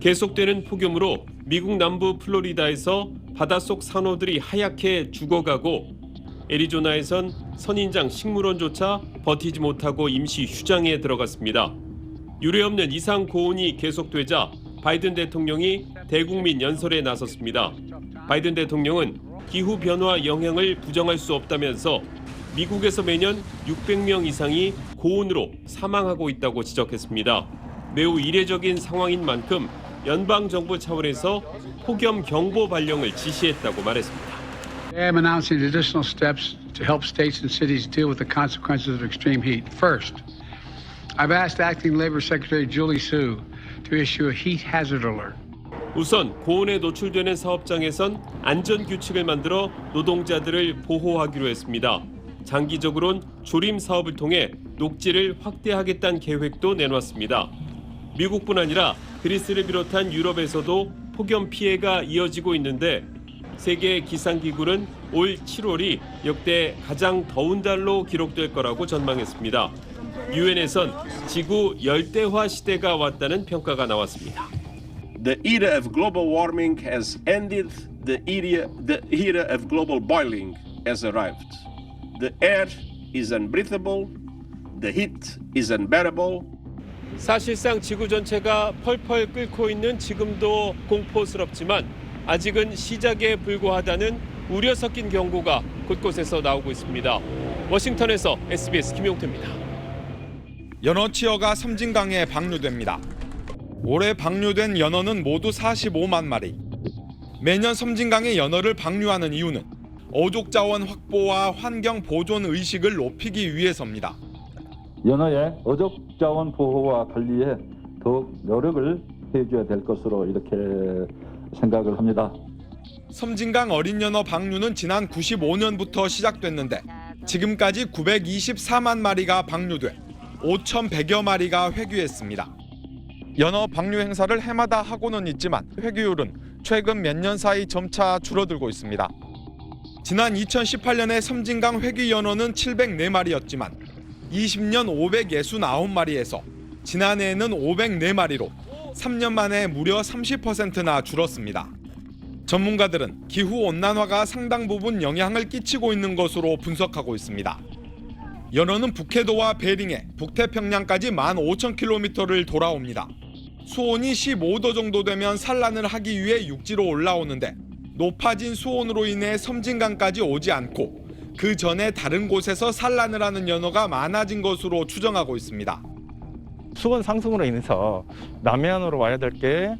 계속되는 폭염으로 미국 남부 플로리다에서 바닷속 산호들이 하얗게 죽어가고 애리조나에선 선인장 식물원조차 버티지 못하고 임시 휴장에 들어갔습니다. 유례없는 이상 고온이 계속되자 바이든 대통령이 대국민 연설에 나섰습니다. 바이든 대통령은 기후 변화 영향을 부정할 수 없다면서 미국에서 매년 600명 이상이 고온으로 사망하고 있다고 지적했습니다. 매우 이례적인 상황인 만큼 연방 정부 차원에서 폭염 경보 발령을 지시했다고 말했습니다. Today I'm announcing additional steps to help states and cities deal with the consequences of extreme heat. First, I've asked Acting Labor Secretary Julie Sue to issue a heat hazard alert. 우선 고온에 노출되는 사업장에선 안전 규칙을 만들어 노동자들을 보호하기로 했습니다. 장기적으론 조림 사업을 통해 녹지를 확대하겠다는 계획도 내놨습니다. 미국뿐 아니라 그리스를 비롯한 유럽에서도 폭염 피해가 이어지고 있는데 세계 기상기구는 올 7월이 역대 가장 더운 달로 기록될 거라고 전망했습니다. 유엔에선 지구 열대화 시대가 왔다는 평가가 나왔습니다. The era of global warming has ended. The era, the era of global boiling has arrived. The air is unbreathable. The heat is unbearable. 사실상 지구 전체가 펄펄 끓고 있는 지금도 공포스럽지만 아직은 시작에 불과하다는 우려 섞인 경고가 곳곳에서 나오고 있습니다. 워싱턴에서 SBS 김용태입니다. 연어 치어가 섬진강에 방류됩니다. 올해 방류된 연어는 모두 45만 마리. 매년 섬진강에 연어를 방류하는 이유는 어족 자원 확보와 환경 보존 의식을 높이기 위해서입니다. 연어의 어족 자원 보호와 관리에 더욱 노력을 해줘야 될 것으로 이렇게 생각을 합니다. 섬진강 어린 연어 방류는 지난 95년부터 시작됐는데 지금까지 924만 마리가 방류돼 5,100여 마리가 회귀했습니다. 연어 방류 행사를 해마다 하고는 있지만 회귀율은 최근 몇 년 사이 점차 줄어들고 있습니다. 지난 2018년에 섬진강 회귀 연어는 704마리였지만 20년 569마리에서 지난해에는 504마리로 3년 만에 무려 30%나 줄었습니다. 전문가들은 기후 온난화가 상당 부분 영향을 끼치고 있는 것으로 분석하고 있습니다. 연어는 북해도와 베링해, 북태평양까지 15,000km를 돌아옵니다. 수온이 15도 정도 되면 산란을 하기 위해 육지로 올라오는데 높아진 수온으로 인해 섬진강까지 오지 않고 그 전에 다른 곳에서 산란을 하는 연어가 많아진 것으로 추정하고 있습니다. 수온 상승으로 인해서 남해안으로 와야 될게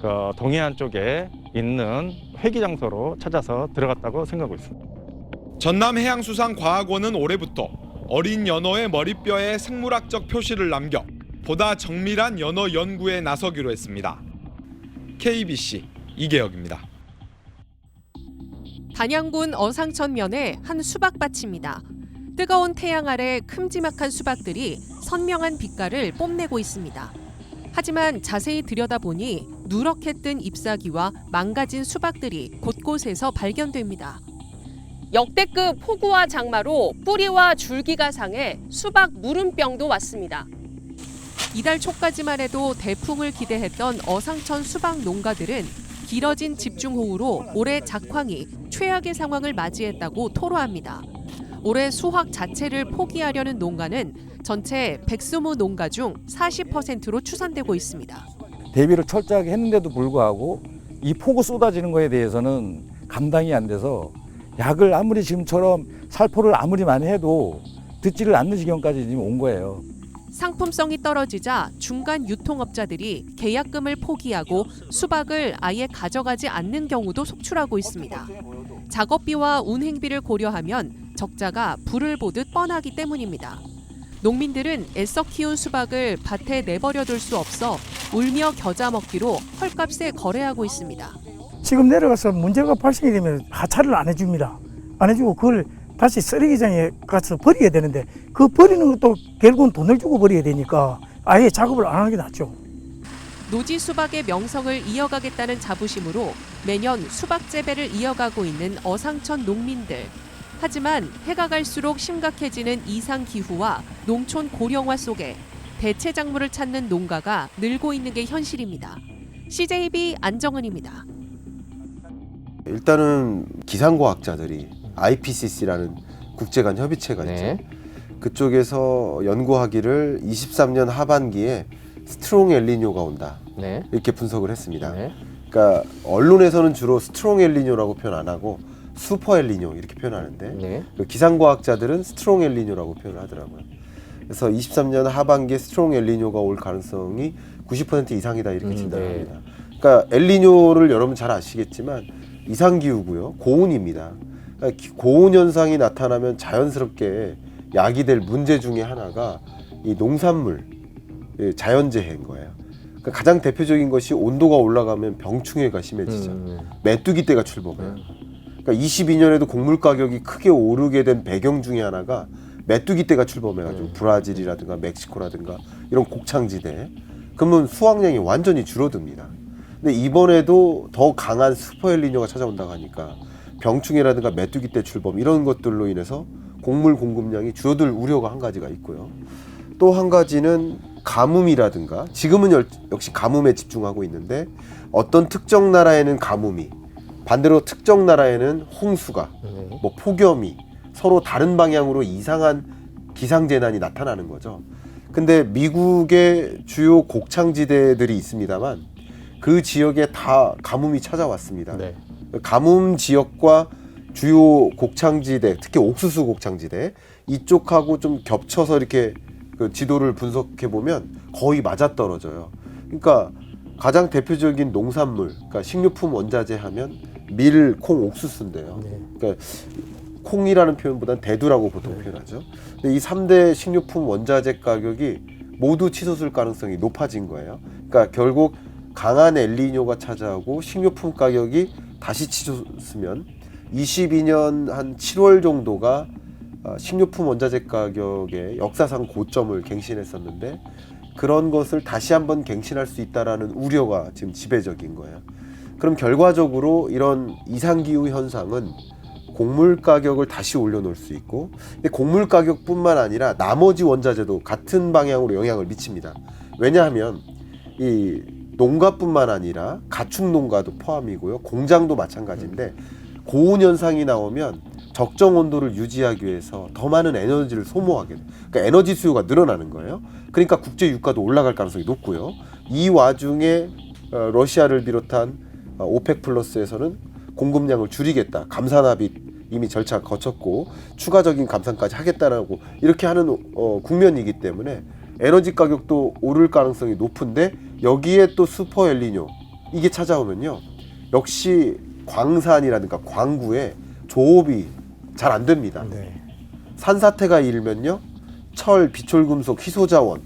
그 동해안 쪽에 있는 회기 장소로 찾아서 들어갔다고 생각하고 있습니다. 전남해양수산과학원은 올해부터 어린 연어의 머리뼈에 생물학적 표시를 남겨 보다 정밀한 연어 연구에 나서기로 했습니다. KBC 이계혁입니다. 단양군 어상천면의 한 수박밭입니다. 뜨거운 태양 아래 큼지막한 수박들이 선명한 빛깔을 뽐내고 있습니다. 하지만 자세히 들여다보니 누렇게 뜬 잎사귀와 망가진 수박들이 곳곳에서 발견됩니다. 역대급 폭우와 장마로 뿌리와 줄기가 상해 수박 무름병도 왔습니다. 이달 초까지만 해도 대풍을 기대했던 어상천 수박 농가들은 길어진 집중호우로 올해 작황이 최악의 상황을 맞이했다고 토로합니다. 올해 수확 자체를 포기하려는 농가는 전체 120 농가 중 40%로 추산되고 있습니다. 대비를 철저하게 했는데도 불구하고 이 폭우 쏟아지는 거에 대해서는 감당이 안 돼서 약을 아무리 지금처럼 살포를 아무리 많이 해도 듣지를 않는 지경까지 지금 온 거예요. 상품성이 떨어지자 중간 유통업자들이 계약금을 포기하고 수박을 아예 가져가지 않는 경우도 속출하고 있습니다. 작업비와 운행비를 고려하면 적자가 불을 보듯 뻔하기 때문입니다. 농민들은 애써 키운 수박을 밭에 내버려 둘 수 없어 울며 겨자 먹기로 헐값에 거래하고 있습니다. 지금 내려가서 문제가 발생이 되면 하차를 안 해줍니다. 안 해주고 그걸 다시 쓰레기장에 가서 버리게 되는데 그 버리는 것도 결국은 돈을 주고 버려야 되니까 아예 작업을 안 하는 게 낫죠. 노지 수박의 명성을 이어가겠다는 자부심으로 매년 수박 재배를 이어가고 있는 어상천 농민들. 하지만 해가 갈수록 심각해지는 이상 기후와 농촌 고령화 속에 대체 작물을 찾는 농가가 늘고 있는 게 현실입니다. CJB 안정은입니다. 일단은 기상과학자들이 IPCC라는 국제간 협의체가 있죠. 네. 그쪽에서 연구하기를 23년 하반기에 스트롱 엘리뇨가 온다 네. 이렇게 분석을 했습니다. 네. 그러니까 언론에서는 주로 스트롱 엘리뇨라고 표현 안 하고 슈퍼 엘리뇨 이렇게 표현하는데 네. 그 기상과학자들은 스트롱 엘리뇨라고 표현을 하더라고요. 그래서 23년 하반기에 스트롱 엘리뇨가 올 가능성이 90% 이상이다 이렇게 음, 진단합니다. 네. 그러니까 엘리뇨를 여러분 잘 아시겠지만 이상 기후고요, 고온입니다. 그러니까 기- 고온 현상이 나타나면 자연스럽게 야기될 문제 중에 하나가 이 농산물 예, 자연재해인 거예요. 그러니까 가장 대표적인 것이 온도가 올라가면 병충해가 심해지죠. 음, 메뚜기 떼가 출범해요. 그러니까 22년에도 곡물 가격이 크게 오르게 된 배경 중에 하나가 메뚜기 떼가 출범해가지고 음. 브라질이라든가 멕시코라든가 이런 곡창지대 그러면 수확량이 완전히 줄어듭니다. 근데 이번에도 더 강한 슈퍼엘리뇨가 찾아온다고 하니까 병충해라든가 메뚜기 떼 출범 이런 것들로 인해서 곡물 공급량이 줄어들 우려가 한 가지가 있고요. 또 한 가지는 가뭄이라든가 지금은 열- 역시 가뭄에 집중하고 있는데 어떤 특정 나라에는 가뭄이 반대로 특정 나라에는 홍수가 네. 뭐 폭염이 서로 다른 방향으로 이상한 기상 재난이 나타나는 거죠. 근데 미국의 주요 곡창지대들이 있습니다만 그 지역에 다 가뭄이 찾아왔습니다. 네. 가뭄 지역과 주요 곡창지대, 특히 옥수수 곡창지대 이쪽하고 좀 겹쳐서 이렇게 그 지도를 분석해 보면 거의 맞아 떨어져요. 그러니까 가장 대표적인 농산물, 그러니까 식료품 원자재 하면 밀, 콩, 옥수수인데요. 네. 그러니까 콩이라는 표현보다는 대두라고 보통 표현하죠. 근데 이 3대 식료품 원자재 가격이 모두 치솟을 가능성이 높아진 거예요. 그러니까 결국 강한 엘리뇨가 찾아오고 식료품 가격이 다시 치솟으면 22년 한 7월 정도가 어, 식료품 원자재 가격의 역사상 고점을 갱신했었는데 그런 것을 다시 한번 갱신할 수 있다라는 우려가 지금 지배적인 거예요. 그럼 결과적으로 이런 이상기후 현상은 곡물 가격을 다시 올려놓을 수 있고 곡물 가격뿐만 아니라 나머지 원자재도 같은 방향으로 영향을 미칩니다. 왜냐하면 이 농가뿐만 아니라 가축 농가도 포함이고요. 공장도 마찬가지인데 고온 현상이 나오면 적정 온도를 유지하기 위해서 더 많은 에너지를 소모하게 돼요. 그러니까 에너지 수요가 늘어나는 거예요. 그러니까 국제 유가도 올라갈 가능성이 높고요. 이 와중에 어, 러시아를 비롯한 어, 오펙 플러스에서는 공급량을 줄이겠다. 감산합의 이미 절차 거쳤고 추가적인 감산까지 하겠다라고 이렇게 하는 어, 국면이기 때문에 에너지 가격도 오를 가능성이 높은데 여기에 또 슈퍼 엘리뇨 이게 찾아오면요 역시 광산이라든가 광구에 조업이 잘 안 됩니다. 산사태가 일면요 철, 비철금속, 희소자원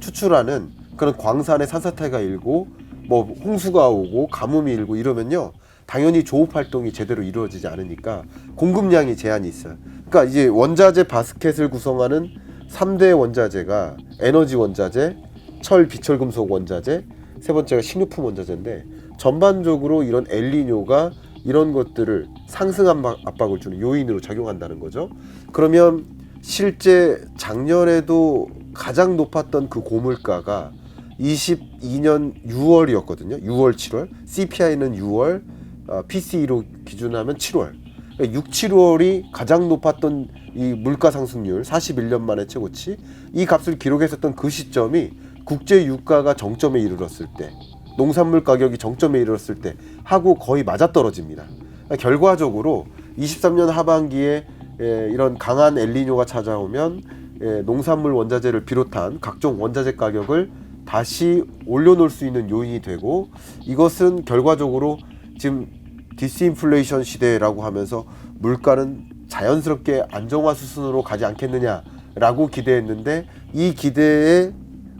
추출하는 그런 광산의 산사태가 일고 뭐 홍수가 오고 가뭄이 일고 이러면요 당연히 조업 활동이 제대로 이루어지지 않으니까 공급량이 제한이 있어요. 그러니까 이제 원자재 바스켓을 구성하는 3대 원자재가 에너지 원자재, 철, 비철금속 원자재, 세 번째가 식료품 원자재인데 전반적으로 이런 엘리뇨가 이런 것들을 상승한 바- 압박을 주는 요인으로 작용한다는 거죠. 그러면 실제 작년에도 가장 높았던 그 고물가가 22년 6월이었거든요. 6월, 7월. CPI는 6월, 어, PCE로 기준하면 7월. 그러니까 6, 7월이 가장 높았던 이 물가 상승률 41년 만에 최고치 이 값을 기록했었던 그 시점이 국제 유가가 정점에 이르렀을 때 농산물 가격이 정점에 이르렀을 때 하고 거의 맞아떨어집니다. 그러니까 결과적으로 23년 하반기에 에, 이런 강한 엘리뇨가 찾아오면 에, 농산물 원자재를 비롯한 각종 원자재 가격을 다시 올려놓을 수 있는 요인이 되고 이것은 결과적으로 지금 디스인플레이션 시대라고 하면서 물가는 자연스럽게 안정화 수순으로 가지 않겠느냐라고 기대했는데 이 기대에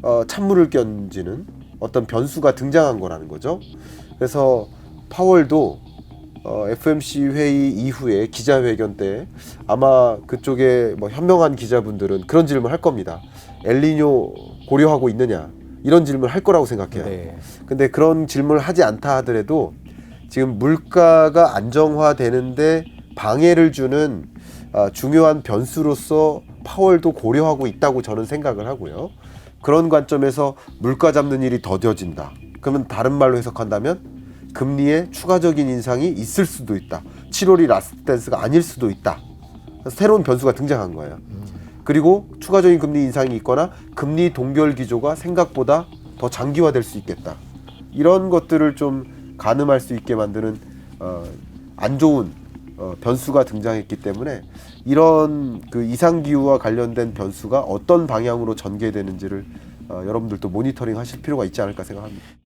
어, 찬물을 끼얹는 어떤 변수가 등장한 거라는 거죠. 그래서 파월도 어, FMC 회의 이후에 기자회견 때 아마 그쪽에 뭐 현명한 기자분들은 그런 질문 할 겁니다. 엘리뇨 고려하고 있느냐 이런 질문 할 거라고 생각해요. 네. 근데 그런 질문을 하지 않다 하더라도 지금 물가가 안정화되는데 방해를 주는 아, 중요한 변수로서 파월도 고려하고 있다고 저는 생각을 하고요. 그런 관점에서 물가 잡는 일이 더뎌진다. 그러면 다른 말로 해석한다면 금리의 추가적인 인상이 있을 수도 있다. 7월이 라스트 댄스가 아닐 수도 있다. 새로운 변수가 등장한 거예요. 그리고 추가적인 금리 인상이 있거나 금리 동결 기조가 생각보다 더 장기화될 수 있겠다. 이런 것들을 좀 가늠할 수 있게 만드는 어, 안 좋은 어, 변수가 등장했기 때문에 이런 그 이상 기후와 관련된 변수가 어떤 방향으로 전개되는지를 어, 여러분들도 모니터링 하실 필요가 있지 않을까 생각합니다.